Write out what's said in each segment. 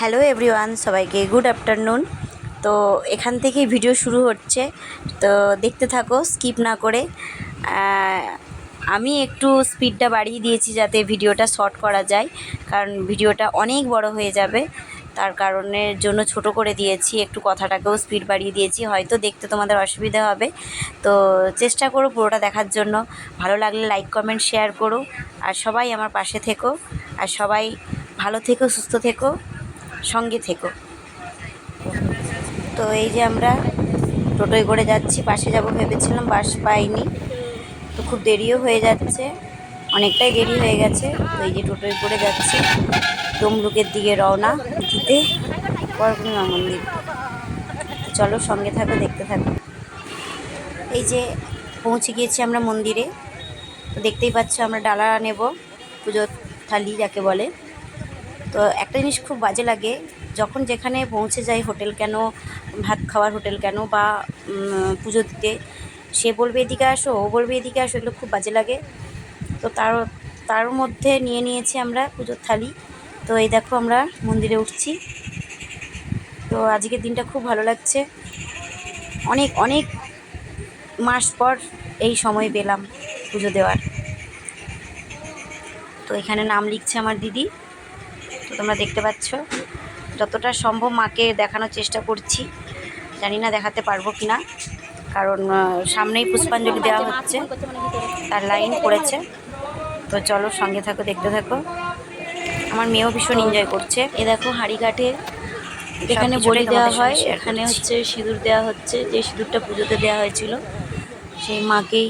Hello everyone, সবাইকে good afternoon. তো এখান থেকেই ভিডিও শুরু হচ্ছে। তো দেখতে থাকো, স্কিপ না করে। আমি একটু স্পিডটা বাড়িয়ে দিয়েছি যাতে ভিডিওটা শর্ট করা যায়, কারণ ভিডিওটা অনেক বড় হয়ে যাবে। তার কারণের জন্য ছোট করে দিয়েছি, একটু কথাটাকেও স্পিড বাড়িয়ে দিয়েছি। হয়তো দেখতে তোমাদের অসুবিধা হবে। তো চেষ্টা করো পুরোটা দেখার জন্য। ভালো লাগলে লাইক, কমেন্ট, শেয়ার করো। আর সবাই আমার পাশে থেকো। আর সবাই ভালো থেকো, সুস্থ থেকো। সঙ্গে থেকো। তো এই যে আমরা টোটোয় করে যাচ্ছি, বাসে যাব ভেবেছিলাম, বাস পাইনি। তো খুব দেরিও হয়ে যাচ্ছে, অনেকটাই দেরি হয়ে গেছে। তো এই যে টোটোয় করে যাচ্ছি, তমলুকের দিকে রওনা দিতে পরপূর্ণিমা মন্দির। চলো সঙ্গে থাকো, দেখতে থাকো। এই যে পৌঁছে গিয়েছি আমরা মন্দিরে। দেখতেই পাচ্ছ আমরা ডালা নেব পুজোর থালি যাকে বলে। তো একটা জিনিস খুব বাজে লাগে, যখন যেখানে পৌঁছে যাই হোটেল কেন, ভাত খাওয়ার হোটেল কেন বা পুজো দিতে, সে বলবে এদিকে আসো, ও বলবে এদিকে আসো, এগুলো খুব বাজে লাগে। তো তার তার মধ্যে নিয়ে নিয়েছি আমরা পুজোর থালি। তো এই দেখো আমরা মন্দিরে উঠছি। তো আজকের দিনটা খুব ভালো লাগছে। অনেক অনেক মাস পর এই সময় পেলাম পুজো দেওয়ার। তো এখানে নাম লিখছে আমার দিদি। তো তোমরা দেখতে পাচ্ছ। যতটা সম্ভব মাকে দেখানোর চেষ্টা করছি। জানি না দেখাতে পারব কি না কারণ সামনেই পুষ্পাঞ্জলি দেওয়া হচ্ছে। তার লাইন পড়েছে। তো চলো সঙ্গে থাকো দেখতে থাকো। আমার মেয়েও ভীষণ এনজয় করছে। এ দেখো হাড়িঘাটে এখানে বলি দেওয়া হয়। এখানে হচ্ছে সিঁদুর দেওয়া হচ্ছে। যে সিঁদুরটা পুজোতে দেওয়া হয়েছিল সেই মাকেই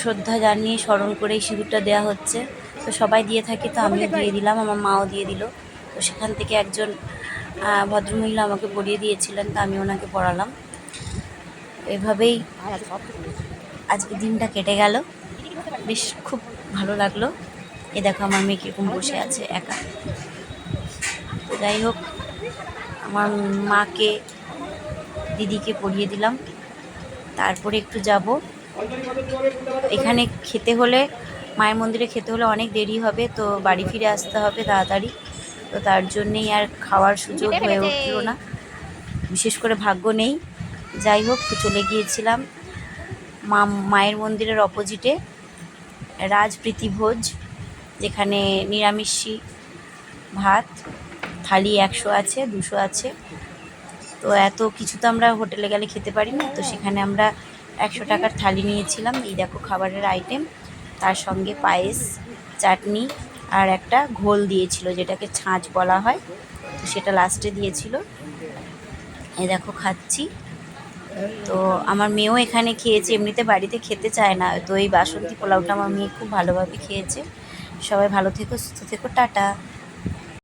শ্রদ্ধা জানিয়ে স্মরণ করে এই সিঁদুরটা দেওয়া হচ্ছে। তো সবাই দিয়ে থাকে তো আমিও দিয়ে দিলাম আমার মাও দিয়ে দিল। তো সেখান থেকে একজন ভদ্রমহিলা আমাকে পড়িয়ে দিয়েছিলেন তো আমি ওনাকে পড়ালাম। এভাবেই আজকে দিনটা কেটে গেল। বেশ খুব ভালো লাগল। এ দেখো আমার মেয়ে কীরকম বসে আছে একা। তো যাই হোক আমার মাকে দিদিকে পড়িয়ে দিলাম। তারপরে একটু যাব। এখানে খেতে হলে, মায়ের মন্দিরে খেতে হলে অনেক দেরি হবে, তো বাড়ি ফিরে আসতে হবে তাড়াতাড়ি। তো তার জন্যেই আর খাওয়ার সুযোগ হয়ে উঠল না। বিশেষ করে ভাগ্য নেই। যাই হোক, তো চলে গিয়েছিলাম মা, মায়ের মন্দিরের অপোজিটে রাজপ্রীতি ভোজ যেখানে নিরামিষি ভাত, থালি একশো আছে, দুশো আছে। তো এত কিছু তো আমরা হোটেলে গেলে খেতে পারি না তো সেখানে আমরা একশো টাকার থালি নিয়েছিলাম। এই দেখো খাবারের আইটেম তার সঙ্গে পায়েস, চাটনি আর একটা ঘোল দিয়েছিল, যেটাকে ছাঁচ বলা হয়। তো সেটা লাস্টে দিয়েছিল। এই দেখো খাচ্ছি। তো আমার মেয়েও এখানে খেয়েছে, এমনিতে বাড়িতে খেতে চায় না। তো এই বাসন্তী পোলাওটা আমার মেয়ে খুব ভালোভাবে খেয়েছে। সবাই ভালো থেকো, সুস্থ থেকো, টাটা।